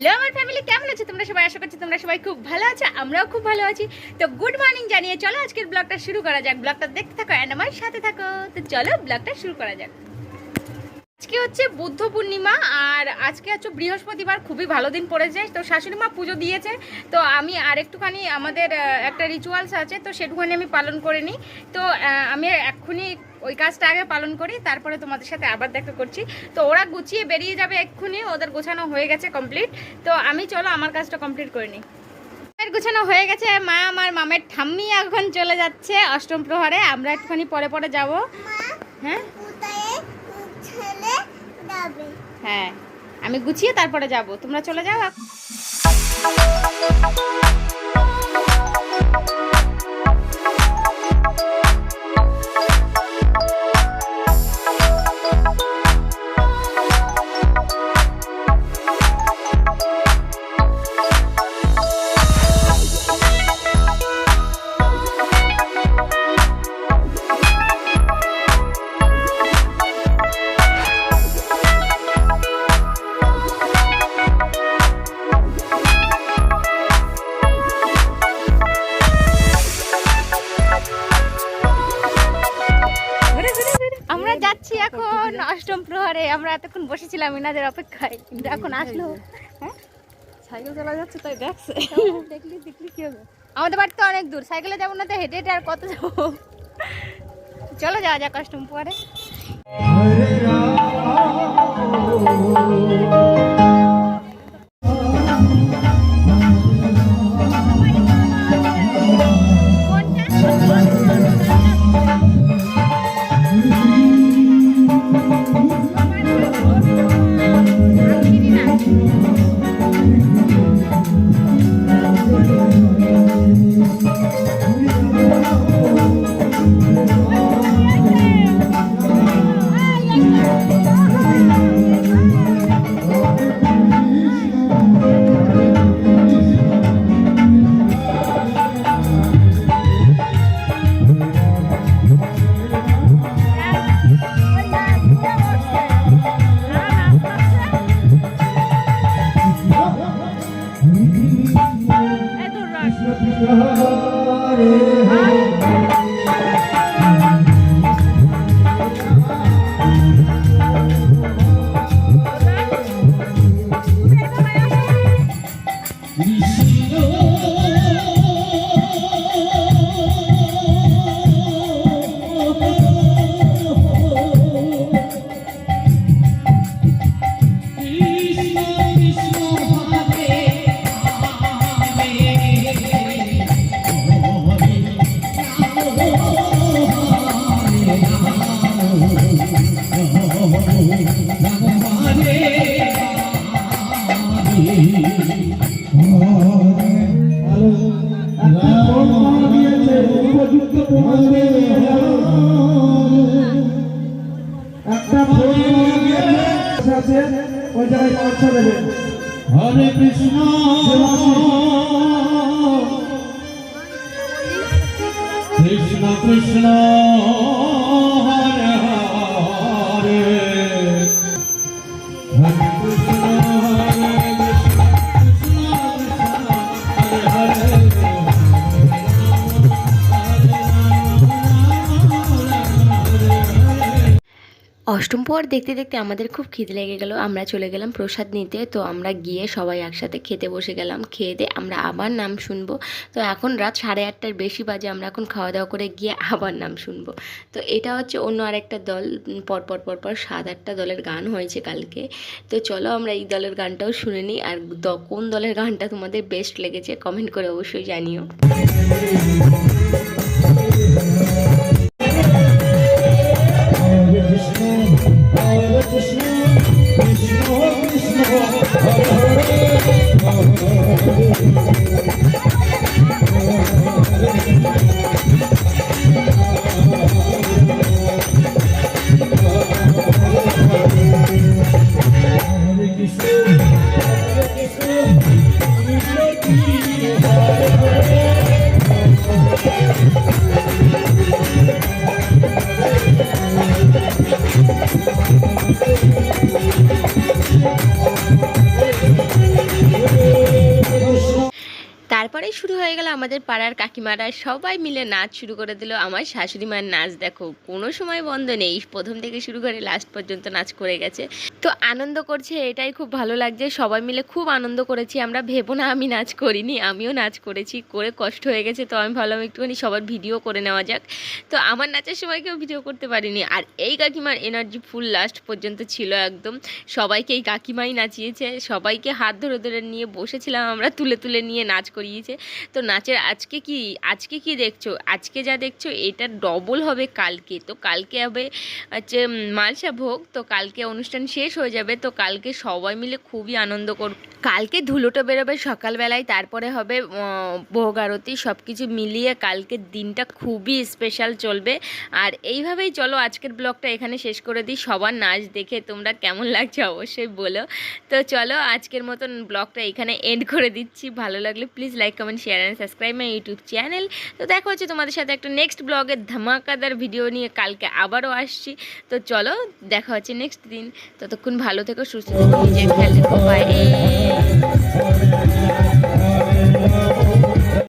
Hello আমার family কেমন আছো? তোমরা সবাই আশা করছি তোমরা সবাই খুব ভালো আছো, আমরাও খুব ভালো আছি। তো গুড মর্নিং জানিয়ে চলো, আজকের ব্লগটা শুরু করা যাক। ব্লগটা দেখতে থাকো অ্যান্ড আমার সাথে থাকো। তো চলো ব্লগটা শুরু করা যাক। আজকে হচ্ছে বুদ্ধ পূর্ণিমা আর আজকে হচ্ছে বৃহস্পতিবার খুবই ভালো দিন পড়েছে। তো শাশুড়ি মা পুজো দিয়েছে। তো আমি আর একটুখানি আমাদের একটা রিচুয়ালস আছে তো সেটুখানি আমি পালন করে নিই। তো আমি এক্ষুনি ওই কাজটা আগে পালন করি তারপরে তোমাদের সাথে আবার দেখা করছি। তো ওরা গুছিয়ে বেরিয়ে যাবে এক্ষুনি ওদের গোছানো হয়ে গেছে কমপ্লিট তো আমি চলো আমার কাজটা কমপ্লিট করে নিই। গোছানো হয়ে গেছে মা আমার মামের ঠাম্মি এখন চলে যাচ্ছে অষ্টম প্রহরে। আমরা একটুখানি পরে পরে যাব। হ্যাঁ? হ্যাঁ আমি গুছিয়ে তারপরে যাব। তোমরা চলে যাও যাচ্ছি এখন অষ্টম প্রহরে আমরা এতক্ষণ বসেছিলাম ইনাদের অপেক্ষায়। কিন্তু এখন আসলো। হ্যাঁ? সাইকেল চালা যাচ্ছে তাই দেখছে। দেখলি দেখলি কি হবে? আমাদের বাড়ি তো অনেক দূর। সাইকেলে যাব না তো হেঁটে হেঁটে আর কত যাব? চলো যাওয়া যাক অষ্টম প্রহরে একটা ওই জায়গায় পৌঁছে দেবেন হরে কৃষ্ণ। কৃষ্ণ কৃষ্ণ। অষ্টম পর দেখতে দেখতে আমাদের খুব খিদে লেগে গেল। আমরা চলে গেলাম প্রসাদ নিতে। তো আমরা গিয়ে সবাই একসাথে খেতে বসে গেলাম। খেয়ে দিয়ে আমরা আবার নাম শুনব। তো এখন রাত সাড়ে আটটার বেশি বাজে। আমরা এখন খাওয়া দাওয়া করে গিয়ে আবার নাম শুনব। তো এটা হচ্ছে অন্য আরেকটা দল। উম, পর পর পর পর সাত আটটা দলের গান হয়েছে কালকে। তো চলো আমরা এই দলের গানটাও শুনে নিই। আর কোন দলের গানটা তোমাদের বেস্ট লেগেছে কমেন্ট করে অবশ্যই জানিও। শুরু হয়ে গেল আমাদের পাড়ার কাকিমারা। সবাই মিলে নাচ শুরু করে দিল। আমার শাশুড়ি মায়ের নাচ দেখো, কোনো সময় বন্ধ নেই। প্রথম থেকে শুরু করে লাস্ট পর্যন্ত নাচ করে গেছে। তো আনন্দ করছে, এটাই খুব ভালো লাগছে। সবাই মিলে খুব আনন্দ করেছি। আমরা ভেবো না আমি নাচ করিনি, আমিও নাচ করেছি। করে কষ্ট হয়ে গেছে তো আমি ভাবলাম একটুখানি সবার ভিডিও করে নেওয়া যাক। তো আমার নাচের সময় কেউ ভিডিও করতে পারিনি। আর এই কাকিমার এনার্জি ফুল লাস্ট পর্যন্ত ছিল একদম। সবাইকে এই কাকিমাই নাচিয়েছে। সবাইকে হাত ধরে ধরে নিয়ে বসেছিলাম আমরা, তুলে তুলে নিয়ে নাচ করিয়েছে। তো নাচের আজকে কি আজকে কি দেখছ? আজকে যা দেখছ এটা ডবল হবে কালকে। তো কালকে হবে হচ্ছে মালসা ভোগ, তো কালকে অনুষ্ঠান শেষ হয়ে যাবে, তো কালকে সবাই মিলে খুবই আনন্দ কর, কালকে ধুলোটো বেরোবে সকালবেলায়, তারপরে হবে ভোগ আরতি সব কিছু মিলিয়ে কালকের দিনটা খুবই স্পেশাল চলবে। আর এইভাবেই চলো, আজকের ব্লগটা এখানে শেষ করে দিই। সবার নাচ দেখে তোমরা কেমন লাগছে অবশ্যই বলো। তো চলো, আজকের মতন ব্লগটা এখানে এন্ড করে দিচ্ছি। ভালো লাগলে please like comment share and subscribe my YouTube channel তো দেখা হচ্ছে তোমাদের সাথে একটা নেক্সট ব্লগের ধামাকাদার ভিডিও নিয়ে কালকে আবারও আসছি। তো চলো দেখা হচ্ছে নেক্সট দিন। ততক্ষণ ভালো থেকো, সুস্থ থেকো, নিজের খেয়াল রেখো বাই